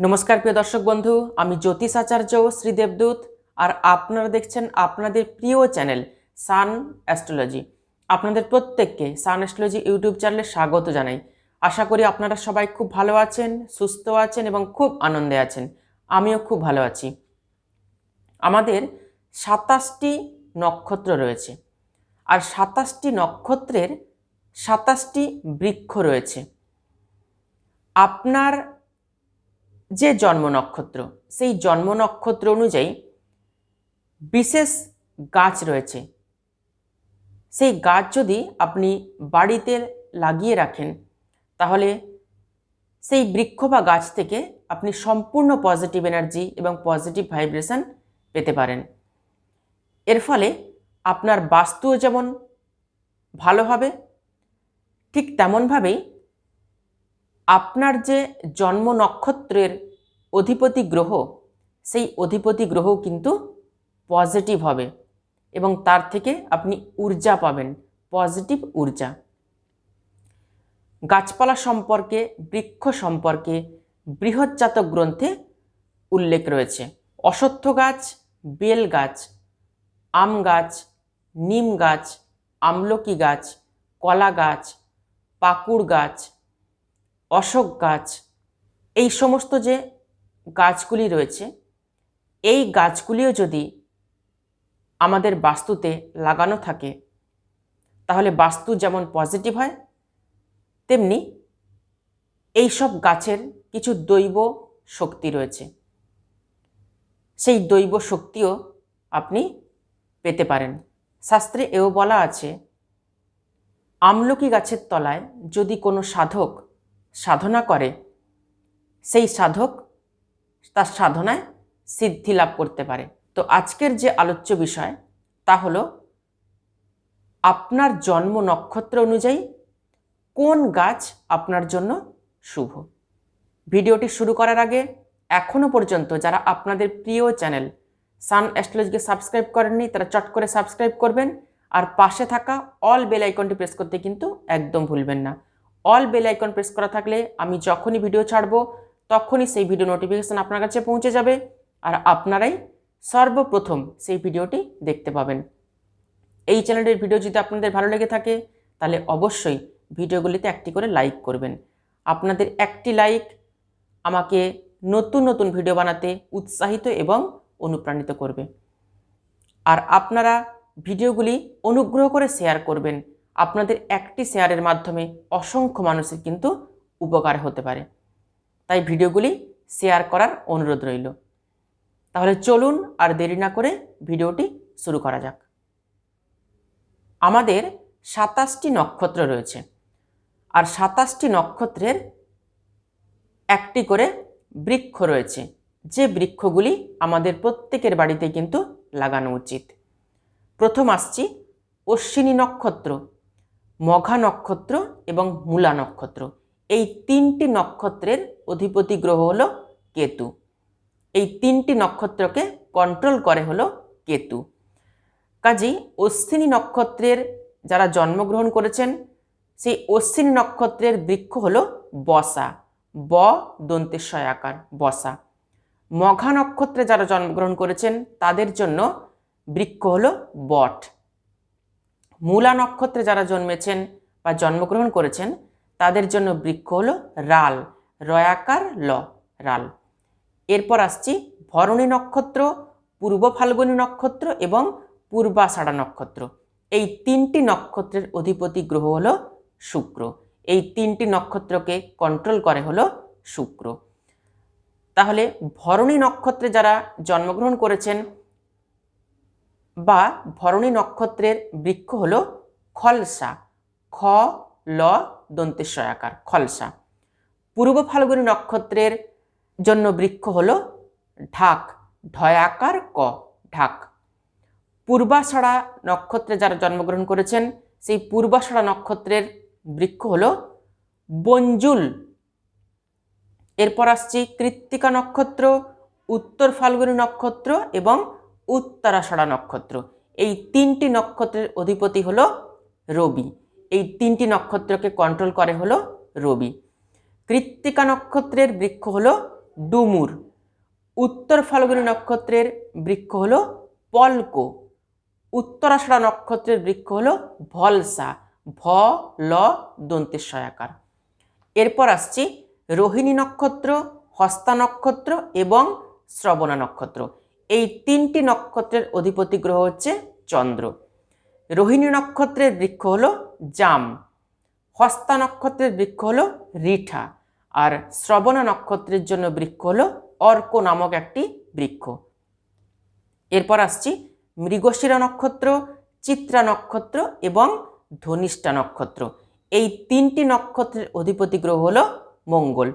নমস্কার, প্রিয় দর্শক বন্ধু। আমি জ্যোতিষ আচার্য শ্রী দেবদূত, আর আপনারা দেখছেন আপনাদের প্রিয় চ্যানেল সান অ্যাস্ট্রোলজি। আপনাদের প্রত্যেককে সান অ্যাস্ট্রোলজি ইউটিউব চ্যানেলে স্বাগত জানাই। আশা করি আপনারা সবাই খুব ভালো আছেন, সুস্থ আছেন এবং খুব আনন্দে আছেন। আমিও খুব ভালো আছি। আমাদের সাতাশটি নক্ষত্র রয়েছে। আর সাতাশটি নক্ষত্রের সাতাশটি বৃক্ষ রয়েছে। আপনার যে জন্ম নক্ষত্র, সেই জন্ম নক্ষত্র অনুযায়ী বিশেষ গাছ রয়েছে। সেই গাছ যদি আপনি বাড়িতে লাগিয়ে রাখেন, তাহলে সেই বৃক্ষ বা গাছ থেকে আপনি সম্পূর্ণ পজিটিভ এনার্জি এবং পজিটিভ ভাইব্রেশন পেতে পারেন। এর ফলে আপনার বাস্তুও যেমন ভালো হবে, ঠিক তেমনভাবেই আপনার যে জন্ম নক্ষত্রের অধিপতি গ্রহ, সেই অধিপতি গ্রহ কিন্তু পজিটিভ হবে এবং তার থেকে আপনি ঊর্জা পাবেন পজিটিভ ঊর্জা। গাছপালা সম্পর্কে, বৃক্ষ সম্পর্কে বৃহৎজাতক গ্রন্থে উল্লেখ রয়েছে। অশ্বত্থ গাছ, বেল গাছ, আম গাছ, নিম গাছ, আমলকি গাছ, কলা গাছ, পাকুড় গাছ অশোক গাছ, এই সমস্ত যে গাছগুলি রয়েছে, এই গাছগুলিও যদি আমাদের বাস্তুতে লাগানো থাকে, তাহলে বাস্তু যেমন পজিটিভ হয়, তেমনি এই সব গাছের কিছু দৈব শক্তি রয়েছে। সেই দৈব শক্তিও আপনি পেতে পারেন। শাস্ত্রে এও বলা আছে, আমলকি গাছের তলায় যদি কোনো সাধক সাধনা করে। সেই সাধক তার সাধনায় সিদ্ধি লাভ করতে পারে। তো আজকের যে আলোচ্য বিষয় তা হলো আপনার জন্ম নক্ষত্র অনুযায়ী কোন গাছ আপনার জন্য শুভ? ভিডিওটি শুরু করার আগে এখনও পর্যন্ত যারা আপনাদের প্রিয় চ্যানেল সান অ্যাস্ট্রোলজিকে সাবস্ক্রাইব করেননি, তারা চট করে সাবস্ক্রাইব করবেন। আর পাশে থাকা অল বেল আইকনটি প্রেস করতে কিন্তু একদম ভুলবেন না। অল বেল আইকন প্রেস করা থাকলে আমি যখনই ভিডিও ছাড়বো, তখনই সেই ভিডিও নোটিফিকেশান আপনার কাছে পৌঁছে যাবে আর আপনারাই সর্বপ্রথম সেই ভিডিওটি দেখতে পাবেন। এই চ্যানেলের ভিডিও যদি আপনাদের ভালো লেগে থাকে, তাহলে অবশ্যই ভিডিওগুলিতে একটি করে লাইক করবেন। আপনাদের একটি লাইক আমাকে নতুন নতুন ভিডিও বানাতে উৎসাহিত এবং অনুপ্রাণিত করবে। আর আপনারা ভিডিওগুলি অনুগ্রহ করে শেয়ার করবেন। আপনাদের একটি শেয়ারের মাধ্যমে অসংখ্য মানুষের কিন্তু উপকার হতে পারে। তাই ভিডিওগুলি শেয়ার করার অনুরোধ রইল। তাহলে চলুন আর দেরি না করে ভিডিওটি শুরু করা যাক। আমাদের সাতাশটি নক্ষত্র রয়েছে। আর সাতাশটি নক্ষত্রের একটি করে বৃক্ষ রয়েছে। যে বৃক্ষগুলি আমাদের প্রত্যেকের বাড়িতে কিন্তু লাগানো উচিত। প্রথম আসছি অশ্বিনী নক্ষত্র। মঘা নক্ষত্র এবং মূলা নক্ষত্র। এই তিনটি নক্ষত্রের অধিপতি গ্রহ হলো কেতু। এই তিনটি নক্ষত্রকে কন্ট্রোল করে হলো কেতু। কাজী অশ্বিনী নক্ষত্রের যারা জন্মগ্রহণ করেছেন, সেই অশ্বিনী নক্ষত্রের বৃক্ষ হলো বসা। ব দন্তেশ্বয় আকার, বসা। মঘা নক্ষত্রে যারা জন্মগ্রহণ করেছেন, তাদের জন্য বৃক্ষ হলো বট। মূলা নক্ষত্রে যারা জন্মেছেন বা জন্মগ্রহণ করেছেন, তাদের জন্য বৃক্ষ হলো রাল, রয়াকার ল, রাল। এরপর আসছি ভরণী নক্ষত্র, পূর্ব ফাল্গুনী নক্ষত্র এবং পূর্বাষাঢ়া নক্ষত্র। এই তিনটি নক্ষত্রের অধিপতি গ্রহ হলো শুক্র। এই তিনটি নক্ষত্রকে কন্ট্রোল করে হলো শুক্র। তাহলে ভরণী নক্ষত্রে যারা জন্মগ্রহণ করেছেন বা ভরণী নক্ষত্রের বৃক্ষ হল খলসা, খ, ল দন্তেশ্বয়াকার খলসা। পূর্ব ফাল্গুনী নক্ষত্রের জন্য বৃক্ষ হল ঢাক, ঢয়াকার ক, ঢাক। পূর্বাষাঢ়া নক্ষত্রে যারা জন্মগ্রহণ করেছেন, সেই পূর্বাষাঢ়া নক্ষত্রের বৃক্ষ হল বঞ্জুল। এরপর আসছি কৃত্তিকা নক্ষত্র, উত্তর ফাল্গুনী নক্ষত্র এবং উত্তরাষাঢ়া নক্ষত্র। এই তিনটি নক্ষত্রের অধিপতি হলো রবি। এই তিনটি নক্ষত্রকে কন্ট্রোল করে হলো রবি। কৃত্তিকা নক্ষত্রের বৃক্ষ হলো ডুমুর। উত্তর ফাল্গুনী নক্ষত্রের বৃক্ষ হলো পল্ক। উত্তরাষাঢ়া নক্ষত্রের বৃক্ষ হলো ভলসা, ভ, ল দন্তের সয়াকার এরপর আসছি রোহিণী নক্ষত্র, হস্তা নক্ষত্র এবং শ্রবণা নক্ষত্র। এই তিনটি নক্ষত্রের অধিপতি গ্রহ হচ্ছে চন্দ্র। রোহিণী নক্ষত্রের বৃক্ষ হলো জাম, হস্তা নক্ষত্রের বৃক্ষ হলো রিঠা, আর শ্রবণা নক্ষত্রের জন্য বৃক্ষ হলো অর্ক নামক একটি বৃক্ষ। এরপর আসছি মৃগশিরা নক্ষত্র, চিত্রা নক্ষত্র এবং ধনিষ্ঠা নক্ষত্র। এই তিনটি নক্ষত্রের অধিপতি গ্রহ হলো মঙ্গল।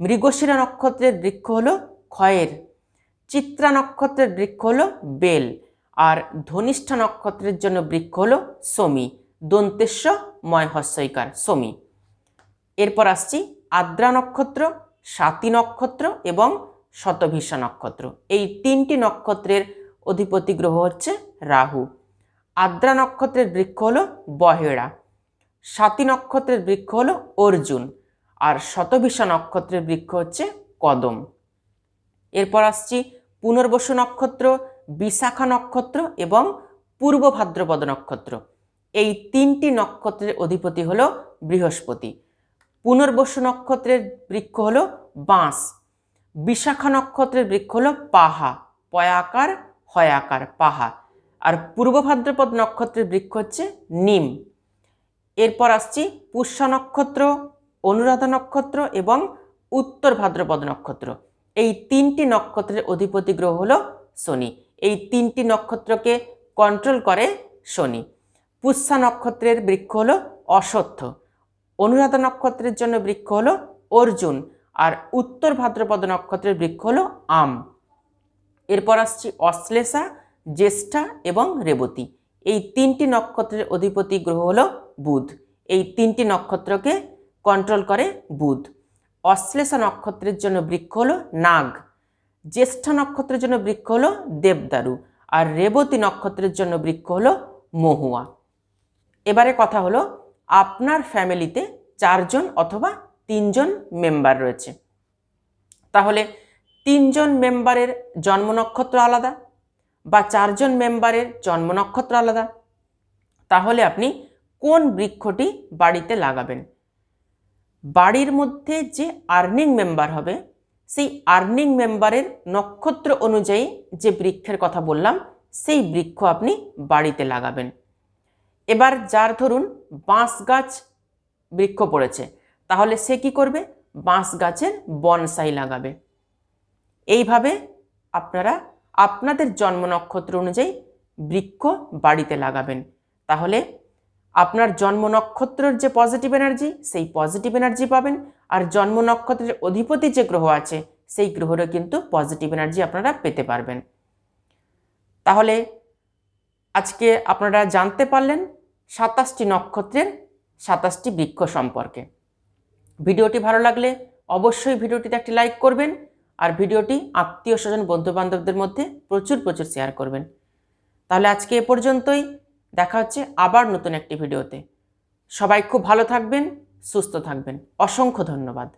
মৃগশিরা নক্ষত্রের বৃক্ষ হলো ক্ষয়ের চিত্রা নক্ষত্রের বৃক্ষ হলো বেল, আর ধনিষ্ঠা নক্ষত্রের জন্য বৃক্ষ হলো সমী দন্তেশ্ব ময় হস্যইকার সমী। এরপর আসছি আদ্রা নক্ষত্র, সাতী নক্ষত্র এবং শতভিষা নক্ষত্র। এই তিনটি নক্ষত্রের অধিপতি গ্রহ হচ্ছে রাহু। আদ্রা নক্ষত্রের বৃক্ষ হলো বহেড়া, সাতী নক্ষত্রের বৃক্ষ হলো অর্জুন, আর শতভিষা নক্ষত্রের বৃক্ষ হচ্ছে কদম। এরপর আসছি পুনর্বসু নক্ষত্র, বিশাখা নক্ষত্র এবং পূর্ব ভাদ্রপদ নক্ষত্র। এই তিনটি নক্ষত্রের অধিপতি হল বৃহস্পতি। পুনর্বসু নক্ষত্রের বৃক্ষ হল বাঁশ। বিশাখা নক্ষত্রের বৃক্ষ হল পাহা, পয়াকার, হয়াকার, পাহা। আর পূর্ব ভাদ্রপদ নক্ষত্রের বৃক্ষ হচ্ছে নিম। এরপর আসছি পুষ্যা নক্ষত্র, অনুরাধা নক্ষত্র এবং উত্তর ভাদ্রপদ নক্ষত্র। এই তিনটি নক্ষত্রের অধিপতি গ্রহ হলো শনি। এই তিনটি নক্ষত্রকে কন্ট্রোল করে শনি। পুষ্যা নক্ষত্রের বৃক্ষ হলো অশ্বত্থ। অনুরাধা নক্ষত্রের জন্য বৃক্ষ হলো অর্জুন। আর উত্তর ভাদ্রপদ নক্ষত্রের বৃক্ষ হলো আম। এরপর আসছি অশ্লেষা, জ্যেষ্ঠা এবং রেবতী। এই তিনটি নক্ষত্রের অধিপতি গ্রহ হলো বুধ। এই তিনটি নক্ষত্রকে কন্ট্রোল করে বুধ। অশ্লেষা নক্ষত্রের জন্য বৃক্ষ হলো নাগ, জ্যেষ্ঠা নক্ষত্রের জন্য বৃক্ষ হলো দেবদারু, আর রেবতী নক্ষত্রের জন্য বৃক্ষ হলো মহুয়া। এবারে কথা হলো আপনার ফ্যামিলিতে চারজন অথবা তিনজন মেম্বার রয়েছে। তাহলে তিনজন মেম্বারের জন্ম নক্ষত্র আলাদা বা চারজন মেম্বারের জন্ম নক্ষত্র আলাদা? তাহলে আপনি কোন বৃক্ষটি বাড়িতে লাগাবেন? বাড়ির মধ্যে যে আর্নিং মেম্বার হবে, সেই আর্নিং মেম্বারের নক্ষত্র অনুযায়ী যে বৃক্ষের কথা বললাম, সেই বৃক্ষ আপনি বাড়িতে লাগাবেন। এবার যার ধরুন বাঁশ গাছ বৃক্ষ পড়েছে, তাহলে সে কি করবে? বাঁশ গাছের বনসাই লাগাবে। এইভাবে আপনারা আপনাদের জন্ম নক্ষত্র অনুযায়ী বৃক্ষ বাড়িতে লাগাবেন। তাহলে আপনার জন্ম নক্ষত্রের যে পজিটিভ এনার্জি সেই পজিটিভ এনার্জি পাবেন। আর জন্ম নক্ষত্রের অধিপতি যে গ্রহ আছে, সেই গ্রহেরও কিন্তু পজিটিভ এনার্জি আপনারা পেতে পারবেন। তাহলে আজকে আপনারা জানতে পারলেন সাতাশটি নক্ষত্রের সাতাশটি বৃক্ষ সম্পর্কে। ভিডিওটি ভালো লাগলে অবশ্যই ভিডিওটিতে একটি লাইক করবেন আর ভিডিওটি আত্মীয় স্বজন, বন্ধুবান্ধবদের মধ্যে প্রচুর প্রচুর শেয়ার করবেন। তাহলে আজকে এ পর্যন্তই। দেখা হচ্ছে আবার নতুন একটি ভিডিওতে। সবাই খুব ভালো থাকবেন সুস্থ থাকবেন। অসংখ্য ধন্যবাদ।